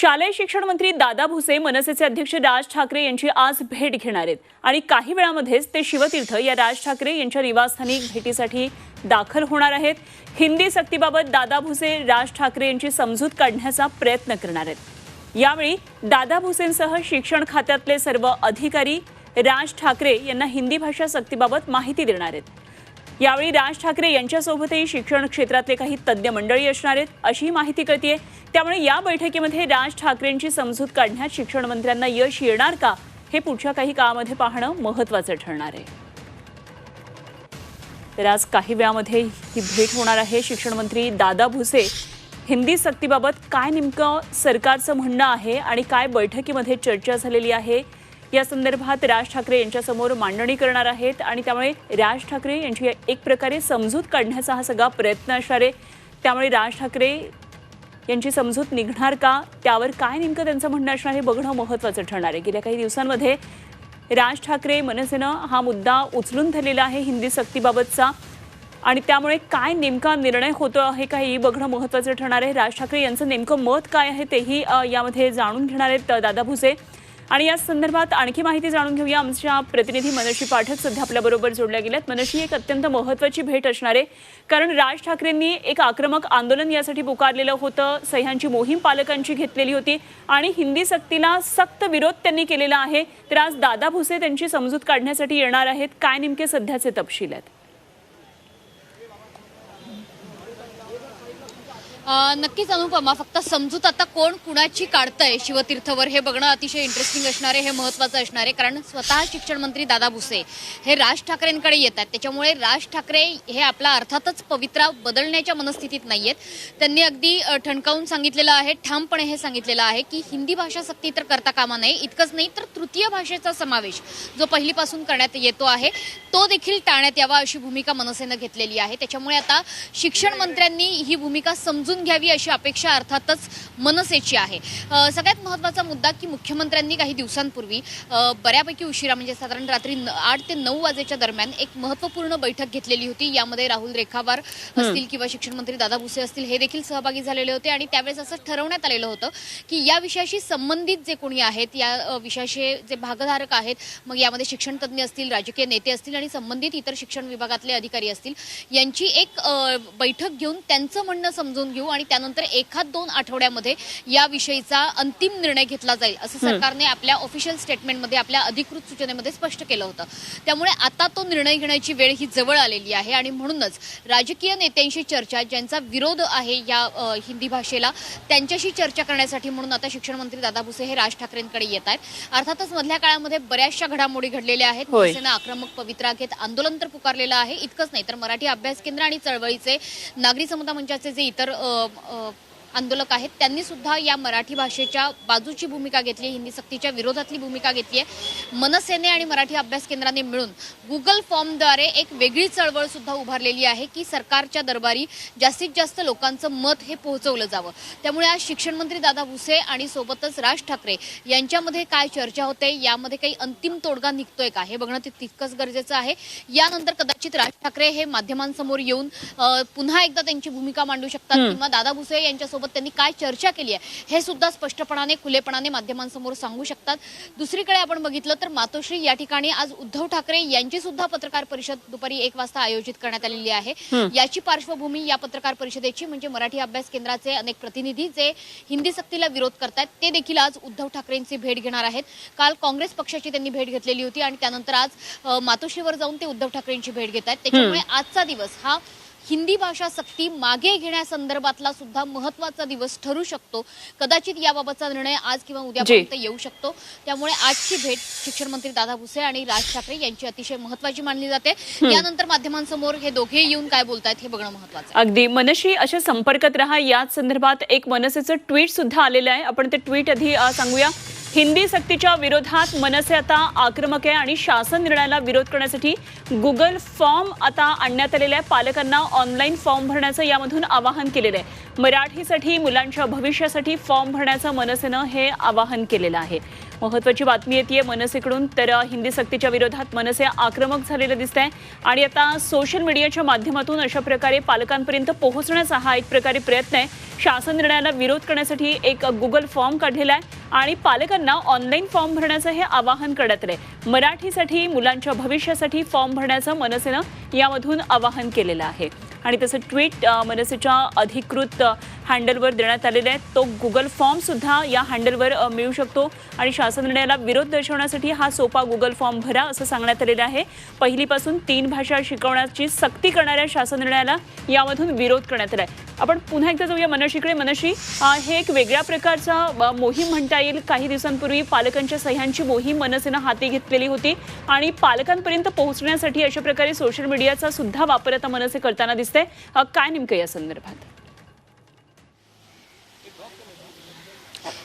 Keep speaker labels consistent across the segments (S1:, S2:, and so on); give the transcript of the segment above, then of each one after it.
S1: शालेय शिक्षण मंत्री दादा भुसे मनसेचे अध्यक्ष राज ठाकरे यांची आज भेट घेणार आहेत. आणि काही वेळामध्येच ते शिवतीर्थ या राज ठाकरे यांच्या निवासस्थानी भेटीसाठी दाखल होणार आहेत. हिंदी सक्तीबाबत दादा भुसे राज ठाकरे यांची समजूत काढण्याचा प्रयत्न करणार आहेत. यावेळी दादा भुसेंसह शिक्षण खात्यातले सर्व अधिकारी राज ठाकरे यांना हिंदी भाषा सक्तीबाबत माहिती देणार आहेत. यावेळी राज ठाकरे यांच्यासोबतही शिक्षण क्षेत्रातले काही तज्ज्ञ मंडळी असणार आहेत अशी माहिती कळतीये. त्यामुळे या बैठकीमध्ये राज ठाकरेंची समजूत काढण्यात शिक्षण मंत्र्यांना यश येणार का हे पुढच्या काही काळामध्ये पाहणं महत्वाचं ठरणार आहे. तर आज काही वेळामध्ये ही भेट होणार आहे शिक्षण मंत्री दादा भुसे. हिंदी सक्तीबाबत काय नेमकं सरकारचं म्हणणं आहे आणि काय बैठकीमध्ये चर्चा झालेली आहे या संदर्भात राज ठाकरे यांच्यासमोर मांडणी करणार आहेत आणि त्यामुळे राज ठाकरे यांची एक प्रकारे समजूत काढण्याचा हा सगळा प्रयत्न असणार आहे. त्यामुळे राज ठाकरे यांची समजूत निघणार का? त्यावर काय नेमकं त्यांचं म्हणणं असणार हे बघणं महत्त्वाचं ठरणार आहे. गेल्या काही दिवसांमध्ये राज ठाकरे मनसेनं हा मुद्दा उचलून धरलेला आहे हिंदी सक्तीबाबतचा. आणि त्यामुळे काय नेमका निर्णय होतो आहे का हे बघणं महत्त्वाचं ठरणार आहे. राज ठाकरे यांचं नेमकं मत काय आहे तेही यामध्ये जाणून घेणार आहेत दादा भुसे. आणि या संदर्भात आणखी माहिती जाणून घेऊया. आमच्या प्रतिनिधी मनशी पाठक सध्या आपल्याबरोबर जोडल्या गेल्यात. मनशी एक अत्यंत महत्त्वाची भेट असणार आहे. कारण राज ठाकरेंनी एक आक्रमक आंदोलन यासाठी पुकारलेलं होतं. सह्यांची मोहीम पालकांची घेतलेली होती आणि हिंदी सक्तीला सक्त विरोध त्यांनी केलेला आहे. तर आज दादा भुसे त्यांची समजूत काढण्यासाठी येणार आहेत. काय नेमके सध्याचे तपशील आहेत?
S2: नक्कीच अनुपमा फक्त समजूत आता कोण कुणाची काढतंय शिवतीर्थवर हे बघणं अतिशय इंटरेस्टिंग असणार आहे हे महत्वाचं असणार आहे. कारण स्वतः शिक्षण मंत्री दादा भुसे हे राज ठाकरेंकडे येत आहेत. त्याच्यामुळे राज ठाकरे हे आपला अर्थातच पवित्रा बदलण्याच्या मनस्थितीत नाही आहेत. त्यांनी अगदी ठणकावून सांगितलेलं आहे ठामपणे हे सांगितलेलं आहे की हिंदी भाषा सक्ती तर करता कामा नये इतकंच नाही तर तृतीय भाषेचा समावेश जो पहिलीपासून करण्यात येतो आहे तो देखील टाळण्यात यावा अशी भूमिका मनसेनं घेतलेली आहे. त्याच्यामुळे आता शिक्षण मंत्र्यांनी ही भूमिका समजून घ्यावी अशी अपेक्षा अर्थातच मनसेची आहे. सगळ्यात महत्त्वाचा मुद्दा की मुख्यमंत्र्यांनी काही दिवसांपूर्वी बऱ्यापैकी उशिरा म्हणजे साधारण रात्री आठ ते नऊ वाजेच्या दरम्यान एक महत्त्वपूर्ण बैठक घेतलेली होती. यामध्ये राहुल रेखावार असतील किंवा शिक्षण मंत्री दादा भुसे असतील हे देखील सहभागी झालेले होते आणि त्यावेळेस असं ठरवण्यात आलेलं होतं की या विषयाशी संबंधित जे कोणी आहेत या अ, विषयाशी जे भागधारक आहेत मग यामध्ये शिक्षण तज्ज्ञ असतील राजकीय नेते असतील आणि संबंधित इतर शिक्षण विभागातले अधिकारी असतील यांची एक बैठक घेऊन त्यांचं म्हणणं समजून घेऊ आणि त्यानंतर एखाद दोन आठवड्यामध्ये या विषयीचा अंतिम निर्णय घेतला जाईल असं सरकारने आपल्या ऑफिशियल स्टेटमेंटमध्ये आपल्या अधिकृत सूचनेमध्ये स्पष्ट केलं होतं. त्यामुळे आता तो निर्णय घेण्याची वेळ ही जवळ आलेली आहे आणि म्हणूनच राजकीय नेत्यांशी चर्चा ज्यांचा विरोध आहे या हिंदी भाषेला त्यांच्याशी चर्चा करण्यासाठी म्हणून आता शिक्षण मंत्री दादा भुसे हे राज ठाकरेंकडे येत आहेत. अर्थातच मधल्या काळामध्ये बऱ्याचशा घडामोडी घडलेल्या आहेत. मनसेनं आक्रमक पवित्रा घेत आंदोलन तर पुकारलेलं आहे. इतकंच नाही तर मराठी अभ्यास केंद्र आणि चळवळीचे नागरी समता मंचाचे जे इतर 呃呃 आंदोलक आहेत. त्यांनी सुद्धा या मराठी भाषेच्या बाजूची भूमिका घेतली आहे. हिंदी सक्तीच्या विरोधातली भूमिका घेतली आहे. मनसेने आणि मराठी अभ्यास केंद्राने मिळून गुगल फॉर्मद्वारे एक वेगळी चळवळ सुद्धा उभारलेली आहे की सरकारच्या दरबारी जास्तीत जास्त लोकांचं मत हे पोहोचवलं जावं. त्यामुळे आज शिक्षण मंत्री दादा भुसे आणि सोबतच राज ठाकरे यांच्यामध्ये काय चर्चा होते यामध्ये काही अंतिम तोडगा निघतोय का? हे बघणं ते तितकंच गरजेचं आहे. यानंतर कदाचित राज ठाकरे हे माध्यमांसमोर येऊन पुन्हा एकदा त्यांची भूमिका मांडू शकतात किंवा दादा भुसे यांच्यासोबत त्यांनी काय चर्चा केली आहे हे सुद्धा स्पष्टपणाने खुलेपणाने माध्यमांसमोर सांगू शकतात. दुसरीकडे आपण बघितलं तर मातोश्री या ठिकाणी आज उद्धव ठाकरे यांची सुद्धा पत्रकार परिषद दुपारी एक वाजता आयोजित करण्यात आलेली आहे. याची पार्श्वभूमी या पत्रकार परिषदेची म्हणजे मराठी अभ्यास केंद्राचे अनेक प्रतिनिधी जे हिंदी सक्तीला विरोध करतायत ते देखील आज उद्धव ठाकरेंची भेट घेणार आहेत. काल काँग्रेस पक्षाची त्यांनी भेट घेतलेली होती आणि त्यानंतर आज मातोश्रीवर जाऊन ते उद्धव ठाकरेंची भेट घेत आहेत त्याच्यामुळे आजचा दिवस हा हिंदी भाषा सक्ती मागे घेण्यासंदर्भातला सुद्धा महत्त्वाचा दिवस ठरू शकतो. कदाचित याबाबतचा निर्णय आज किंवा उद्यापर्यंत येऊ शकतो. त्यामुळे आजची भेट शिक्षण मंत्री दादा भुसे आणि राज ठाकरे यांची अतिशय महत्वाची मानली जाते. यानंतर माध्यमांसमोर हे दोघे येऊन काय बोलतायत हे बघणं महत्वाचं
S1: अगदी. मनशी अशा संपर्कात राहा. याच संदर्भात एक मनसेचं ट्विट सुद्धा आलेलं आहे. आपण ते ट्विट आधी सांगूया. हिंदी सक्तीच्या विरोधात मनसे आता आक्रमक आहे आणि शासन निर्णयाला विरोध करण्यासाठी गुगल फॉर्म आता आणण्यात आलेला आहे. पालकांना ऑनलाईन फॉर्म भरण्याचं यामधून आवाहन केलेलं आहे. मराठीसाठी मुलांच्या भविष्यासाठी फॉर्म भरण्याचं मनसेनं हे आवाहन केलेलं आहे. महत्वाची बातमी येते मनसेकडून. तर हिंदी सक्तीच्या विरोधात मनसे आक्रमक झालेलं दिसत आहे आणि आता सोशल मीडियाच्या माध्यमातून अशा प्रकारे पालकांपर्यंत पोहोचण्याचा हा एक प्रकारे प्रयत्न आहे. शासन निर्णयाला विरोध करण्यासाठी एक गुगल फॉर्म काढलेला आहे. आणि पालकांना ऑनलाईन फॉर्म भरण्याचं हे आवाहन करण्यात आलंय. मराठीसाठी मुलांच्या भविष्यासाठी फॉर्म भरण्याचं मनसेनं यामधून आवाहन केलेलं आहे. आणि तसं ट्विट मनसेच्या अधिकृत हँडलवर देण्यात आलेला आहे तो गुगल फॉर्म सुद्धा या हँडलवर मिळू शकतो. आणि शासन निर्णयाला विरोध दर्शवण्यासाठी हा सोपा गुगल फॉर्म भरा असं सांगण्यात आलेलं आहे. पहिलीपासून तीन भाषा शिकवण्याची सक्ती करणाऱ्या शासन निर्णयाला यामधून विरोध करण्यात आला आहे आपण पुन्हा एकदा जाऊया मनशीकडे मनशी हे एक वेगळ्या प्रकारचा मोहीम म्हणता येईल. काही दिवसांपूर्वी पालकांच्या सह्यांची मोहीम मनसेनं हाती घेतलेली होती. आणि पालकांपर्यंत पोहोचण्यासाठी अशा प्रकारे सोशल मीडियाचा सुद्धा वापर आता मनसे करताना दिसतंय. काय नेमकं या संदर्भात?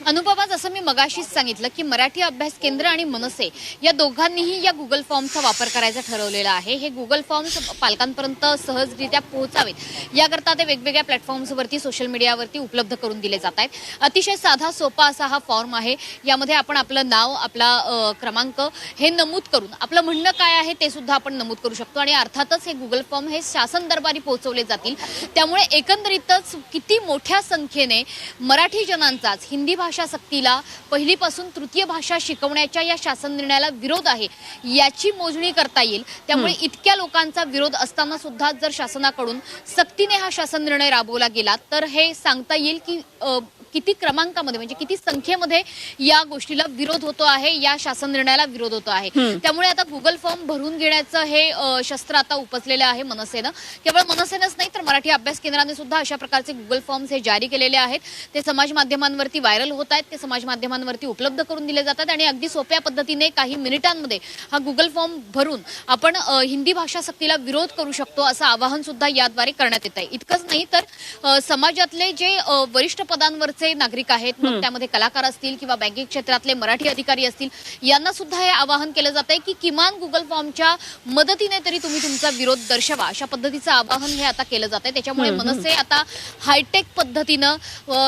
S2: अनुपमा जसं मी मगाशीच सांगितलं की मराठी अभ्यास केंद्र आणि मनसे या दोघांनीही या गुगल फॉर्मचा वापर करायचा ठरवलेला आहे. हे गुगल फॉर्म्स पालकांपर्यंत सहजरित्या पोहोचावेत. याकरता ते वेगवेगळ्या प्लॅटफॉर्म्सवरती सोशल मीडियावरती उपलब्ध करून दिले जात आहेत. अतिशय साधा सोपा असा हा फॉर्म आहे. यामध्ये आपण आपलं नाव आपला क्रमांक हे नमूद करून आपलं म्हणणं काय आहे ते सुद्धा आपण नमूद करू शकतो. आणि अर्थातच हे गुगल फॉर्म हे शासन दरबारी पोहोचवले जातील. त्यामुळे एकंदरीतच किती मोठ्या संख्येने मराठी जनांचाच हिंदी भाषा सक्तीला पहिलीपासून तृतीय भाषा शिकवण्याच्या या शासन निर्णयाला विरोध आहे याची मोजणी करता येईल. त्यामुळे इतक्या लोकांचा विरोध असताना सुद्धा जर शासनाकडून सक्तीने हा शासन निर्णय राबवला गेला तर हे सांगता येईल की अ, किती क्रमांकामध्ये म्हणजे किती संख्येमध्ये या गोष्टीला विरोध होतो आहे या शासन निर्णयाला विरोध होतो आहे. त्यामुळे आता गुगल फॉर्म भरून घेण्याचं हे शस्त्र आता उपसलेलं आहे मनसेनं. केवळ मनसेनंच नाही तर मराठी अभ्यास केंद्राने सुद्धा अशा प्रकारचे गुगल फॉर्म्स हे जारी केलेले आहेत. ते समाज माध्यमांवरती व्हायरल होत आहेत ते समाज माध्यमांवरती उपलब्ध करून दिले जातात आणि अगदी सोप्या पद्धतीने काही मिनिटांमध्ये हा गुगल फॉर्म भरून आपण हिंदी भाषा सक्तीला विरोध करू शकतो असं आवाहन सुद्धा याद्वारे करण्यात येत आहे. इतकंच नाही तर समाजातले जे वरिष्ठ पदांवरचे नागरिक आहेत मग त्यामध्ये कलाकार असतील किंवा बँकिंग क्षेत्रातले मराठी अधिकारी असतील यांना सुद्धा हे आवाहन केलं जात आहे की किमान गुगल फॉर्मच्या मदतीने तरी तुम्ही तुमचा विरोध दर्शवा. अशा पद्धतीचं आवाहन हे आता केलं जात आहे त्याच्यामुळे मनसे आता हायटेक पद्धतीनं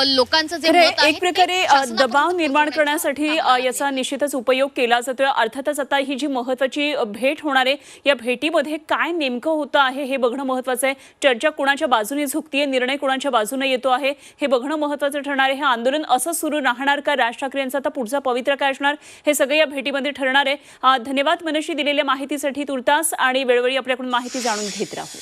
S2: लोकांचं जे
S1: एक प्रकारे दबाव निर्माण करण्यासाठी. याचा निश्चितच उपयोग केला जातोय. अर्थातच आता ही जी महत्वाची भेट होणार आहे या भेटीमध्ये काय नेमकं होतं आहे हे बघणं महत्वाचं आहे. चर्चा कोणाच्या बाजूने झुकतीये निर्णय कोणाच्या बाजूने येतो आहे हे बघणं महत्वाचं ठरणार राहणार हे आंदोलन असं सुरू राहणार का? राज ठाकरे यांचा आता पुढचा पवित्र काय असणार? हे सगळे या भेटीमध्ये ठरणार आहे. धन्यवाद मनशी दिलेल्या माहितीसाठी तुर्तास आणि वेळोवेळी आपल्याकडून माहिती जाणून घेत राहू.